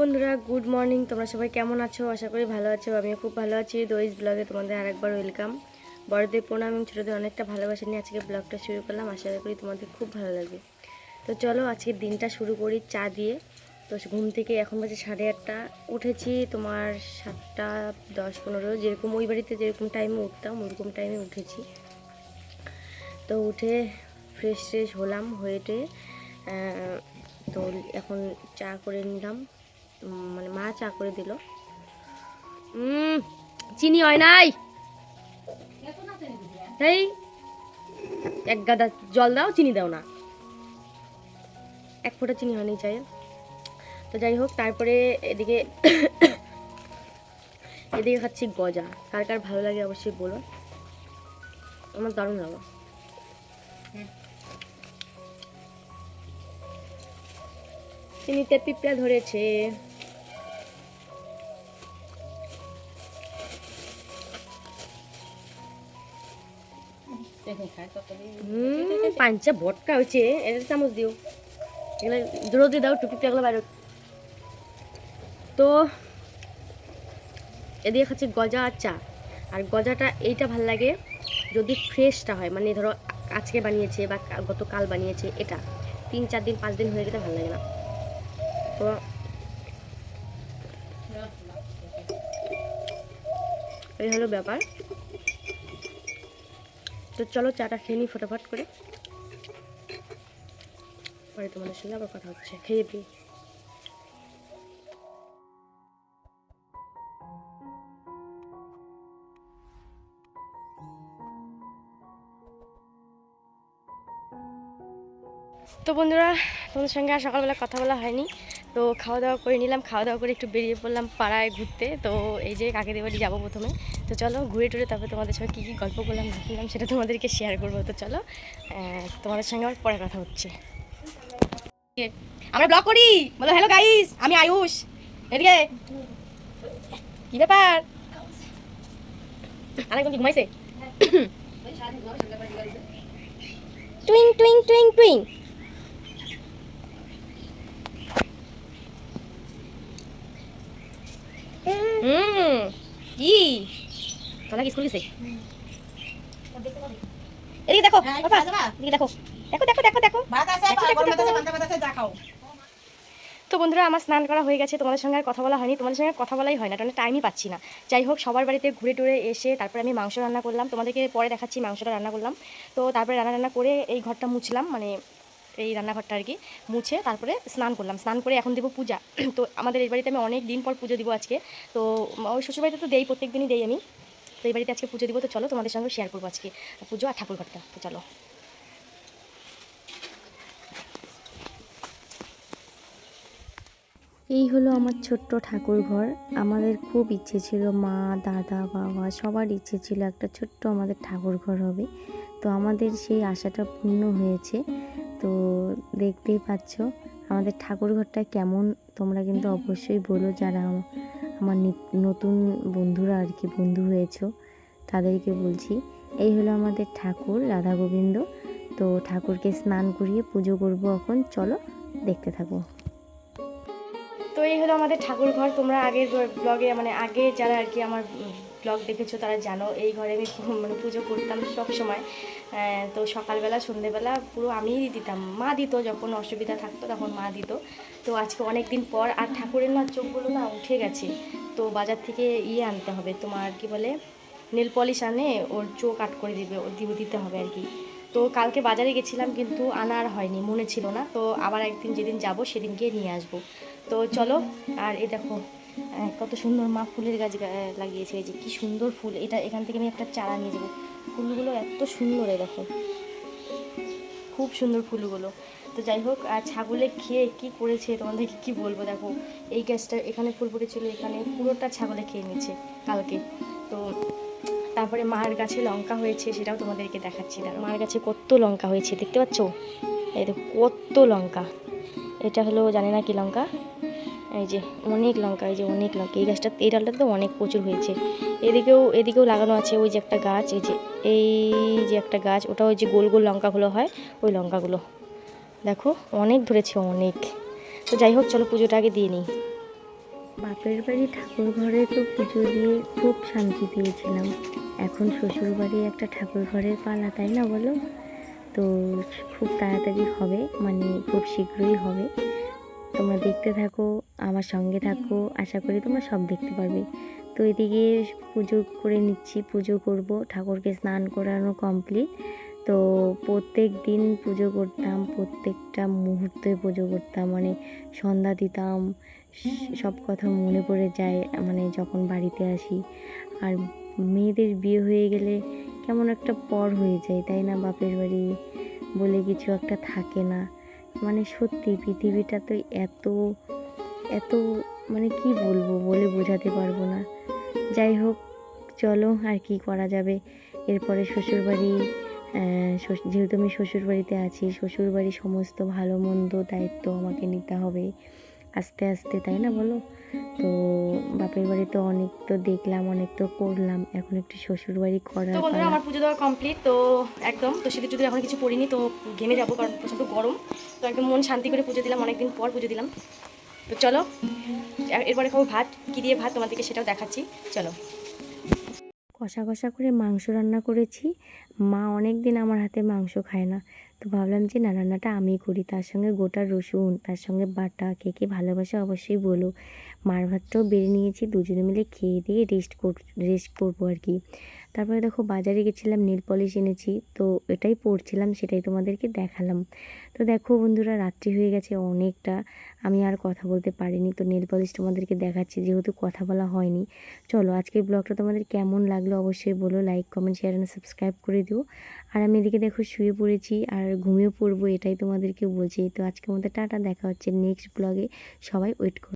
বন্ধুরা good morning তোমরা সবাই কেমন আছো? আশা করি ভালো আছো। আমিও খুব ভালো আছি। দইস ব্লগে তোমাদের আরেকবার ওয়েলকাম বড়দের প্রণাম এবং ছোটোদের অনেকটা ভালোবাসা নিয়ে আজকে ব্লগটা শুরু করলাম। আশা করি তোমাদের খুব ভালো লাগবে। তো চলো, আজকে দিনটা শুরু করি চা দিয়ে। তো ঘুম থেকে এখন বাজে সাড়ে আটটা। উঠেছি তোমার সাতটা দশ পনেরো। যেরকম ওই বাড়িতে যেরকম টাইমে উঠতাম, ওরকম টাইমে উঠেছি। তো উঠে ফ্রেশ ফ্রেশ হলাম, হয়ে তো এখন চা করে নিলাম। মানে মা চা করে দিল। চিনি হয় নাই। এই এক গাদা জল দাও, চিনি দাও না। এক ফোঁটা চিনি হয়নি চাই তো যাই হোক, তারপরে এদিকে এদিকে খাচ্ছি গজা। কার কার ভালো লাগে অবশ্যই বলো আমার দারুণ লাগে। চিনিতে পিঁপড়া ধরেছে। পাঞ্চা ভটকা হয়েছে এটা চামচ দিও। এগুলো জোরো দিয়ে দাও টুপি এগুলো বাইরে। তো এদিকে খাচ্ছি গজা আর চা। আর গজাটা এইটা ভালো লাগে যদি ফ্রেশটা হয় মানে ধরো আজকে বানিয়েছে বা গতকাল বানিয়েছে এটা। তিন চার দিন পাঁচ দিন হয়ে গেলে ভালো লাগে না। তো এই হলো ব্যাপার। তো চলো চাটা খেয়ে নিই ফটাফট করে। পরে তোমাদের সঙ্গে আবার কথা হচ্ছে। খেয়ে দিই তো বন্ধুরা, তোমাদের সঙ্গে আর সকালবেলা কথা বলা হয়নি। তো খাওয়া দাওয়া করে নিলাম খাওয়া দাওয়া করে একটু বেরিয়ে পড়লাম পাড়ায় ঘুরতে। তো এই যে কাকেদের বাড়ি যাব প্রথমে। তো চলো ঘুরে টুরে তারপরে তোমাদের সঙ্গে কী কী গল্প করলাম ঘুরলাম সেটা তোমাদেরকে শেয়ার করব। তো চলো তোমাদের সঙ্গে আমার পরে কথা হচ্ছে। আমরা ব্লগ করি! বলো হ্যালো গাইস আমি আয়ুষ। এদিকে কি ব্যাপার? আরেকজন কি ঘুমাইছে? টুইং টুইং টুইং টুইং। কি তোলা কি স্কুল গেছে এদিকে দেখো বাবা, এদিকে দেখো দেখো দেখো দেখো দেখো। তো বন্ধুরা আমার স্নান করা হয়ে গেছে তোমাদের সঙ্গে আর কথা বলা হয়নি তোমাদের সঙ্গে কথা বলাই হয় না কারণ টাইমই পাচ্ছি না। যাই হোক সবার বাড়িতে ঘুরে টুরে এসে তারপরে আমি মাংস রান্না করলাম তোমাদেরকে পরে দেখাচ্ছি মাংসটা রান্না করলাম। তো তারপরে রান্না রান্না করে এই ঘরটা মুছলাম মানে এই রান্নাঘরটা আর কি মুছে তারপরে স্নান করলাম। স্নান করে এখন দেবো পূজা। তো আমাদের এই বাড়িতে আমি অনেক দিন পর পুজো দিব আজকে। তো ওই শ্বশুরবাড়িতে তো দেই প্রত্যেক দিনই দেই আমি। তো এই বাড়িতে আজকে পুজো দিব। তো চলো তোমাদের সঙ্গে শেয়ার করব আজকে। পুজো আর ঠাকুর ঘরটা। তো চলো। এই হলো আমার ছোট্ট ঠাকুর ঘর। আমাদের খুব ইচ্ছে ছিল, মা, দাদা, বাবা, সবার ইচ্ছে ছিল একটা ছোট্ট আমাদের ঠাকুর ঘর হবে। তো আমাদের সেই আশাটা পূর্ণ হয়েছে। তো দেখতেই পাচ্ছ আমাদের ঠাকুর ঘরটা কেমন। তোমরা কিন্তু অবশ্যই বলো যারা আমার নতুন বন্ধুরা আর কি বন্ধু হয়েছো, তাদেরকে বলছি, এই হলো আমাদের ঠাকুর রাধা গোবিন্দ। তো ঠাকুরকে স্নান করিয়ে পুজো করব এখন, চলো দেখতে থাকো। তো এই হলো আমাদের ঠাকুর ঘর তোমরা আগের ব্লগে মানে আগে যারা আর কি আমার ব্লগ দেখেছ তারা জানো, এই ঘরে আমি মানে পুজো করতাম সব সময়। তো সকালবেলা, সন্ধেবেলা পুরো আমিই দিতাম। মা দিত যখন অসুবিধা থাকতো তখন মা দিত। তো আজকে অনেক দিন পর, আর ঠাকুরের না চোখগুলো না উঠে গেছে। তো বাজার থেকে ইয়ে আনতে হবে, তোমার কি বলে, নেল পলিশ আনে, ওর চোখ আট করে দিবে ও দিব দিতে হবে আর কি। তো কালকে বাজারে গেছিলাম কিন্তু আনার হয়নি, মনে ছিল না। তো আবার একদিন যেদিন যাব সেদিন গিয়ে নিয়ে আসব। তো চলো, আর এই দেখো কত সুন্দর মা ফুলের গাছ লাগিয়েছে যে কি সুন্দর ফুল। এটা এখান থেকে আমি একটা চারা নিয়ে যাব। ফুলগুলো এত সুন্দর দেখো। খুব সুন্দর ফুলগুলো। তো যাই হোক, আর ছাগলে খেয়ে কি করেছে তোমাদেরকে কি বলব? দেখো, এই গাছটা এখানে ফুল ফুটেছিল, এখানে পুরোটা ছাগলে খেয়ে নিচ্ছে কালকে। তো তারপরে মার গাছে লঙ্কা হয়েছে, সেটাও তোমাদেরকে দেখাচ্ছি। দাঁড়াও মার গাছে কত লঙ্কা হয়েছে, দেখতে পাচ্ছ? এই দেখো, কত লঙ্কা। এটা হলো, জানি না কি লঙ্কা। এই যে অনেক লঙ্কা, এই যে অনেক লঙ্কা, এই গাছটা, এই ডালটাতে তো অনেক প্রচুর হয়েছে। এদিকেও এদিকেও লাগানো আছে ওই যে একটা গাছ, এই যে এই যে একটা গাছ, ওটা ওই যে গোল গোল লঙ্কাগুলো হয়, ওই লঙ্কাগুলো। দেখো, অনেক ধরেছে, অনেক। তো যাই হোক, চলো পুজোটা আগে দিয়ে নিই। বাপের বাড়ি, ঠাকুর ঘরে তো পুজো দিয়ে খুব শান্তি পেয়েছিলাম। এখন শ্বশুর বাড়ি একটা ঠাকুর ঘরের পালা, তাই না বলো? তো খুব তাড়াতাড়ি হবে মানে খুব শীঘ্রই হবে। তোমরা দেখতে থাকো, আমার সঙ্গে থাকো, আশা করি তোমরা সব দেখতে পারবে। তো এদিকে পুজো করে নিচ্ছি, পুজো করব, ঠাকুরকে স্নান করানো কমপ্লিট তো প্রত্যেক দিন পুজো করতাম, প্রত্যেকটা মুহূর্তে পুজো করতাম মানে সন্ধ্যা দিতাম, সব কথা মনে পড়ে যায় মানে যখন বাড়িতে আসি। আর মেয়েদের বিয়ে হয়ে গেলে কেমন একটা পর হয়ে যায়, তাই না? বাপের বাড়ি বলে কিছু একটা থাকে না। মানে সত্যি পৃথিবীটা তো এত এত মানে কি বলব বলে বোঝাতে পারব না। যাই হোক, চলো আর কি করা যাবে। এরপরে শ্বশুরবাড়ি যেহেতু আমি শ্বশুরবাড়িতে আছি শ্বশুরবাড়ি সমস্ত ভালো মন্দ দায়িত্ব আমাকে নিতে হবে। আস্তে আস্তে তাই না বলো? তো বাপের বাড়িতে অনেক তো দেখলাম অনেক তো করলাম। এখন একটু শ্বশুরবাড়ি করার তো বন্ধুরা আমার পুজো দেওয়া কমপ্লিট তো একদম। তো শীতের যদি এখন কিছু পড়িনি তো ঘেমে যাব কারণ প্রচণ্ড গরম। তো একদম মন শান্তি করে পুজো দিলাম অনেকদিন পর পুজো দিলাম। তো চলো এরপরে খাব ভাত কী দিয়ে ভাত তোমাদেরকে সেটাও দেখাচ্ছি। চলো। কষা কষা করে মাংস রান্না করেছি। মা অনেক দিন আমার হাতে মাংস খায় না। তো ভাবলাম যে, না, রান্নাটা আমি করি। তার সঙ্গে গোটা রসুন, তার সঙ্গে বাটা, কে কে ভালোবাসে অবশ্যই বলো। মার ভাতটাও বেড়ে নিয়েছি, দুজনে মিলে খেয়ে দিয়ে রেস্ট কর রেস্ট করব আর কি। তারপরে দেখো বাজারে গেছিলাম নীল পলিশ এনেছি, তো এটাই পরছিলাম, সেটাই তোমাদেরকে দেখালাম। তো দেখো বন্ধুরা, রাত্রি হয়ে গেছে অনেকটা, আমি আর কথা বলতে পারিনি, তো নীল পলিশ তোমাদেরকে দেখাচ্ছি, যেহেতু কথা বলা হয়নি। চলো আজকের ব্লগটা তোমাদের কেমন লাগল অবশ্যই বলো like comment share and subscribe করে দিও। আর আমি এদিকে দেখো শুয়ে পড়েছি আর ঘুমিয়ে পড়ব, এটাই তোমাদেরকে বলছি। তো আজকের মধ্যে টাটা, দেখা হচ্ছে নেক্সট ব্লগে সবাই ওয়েট করো।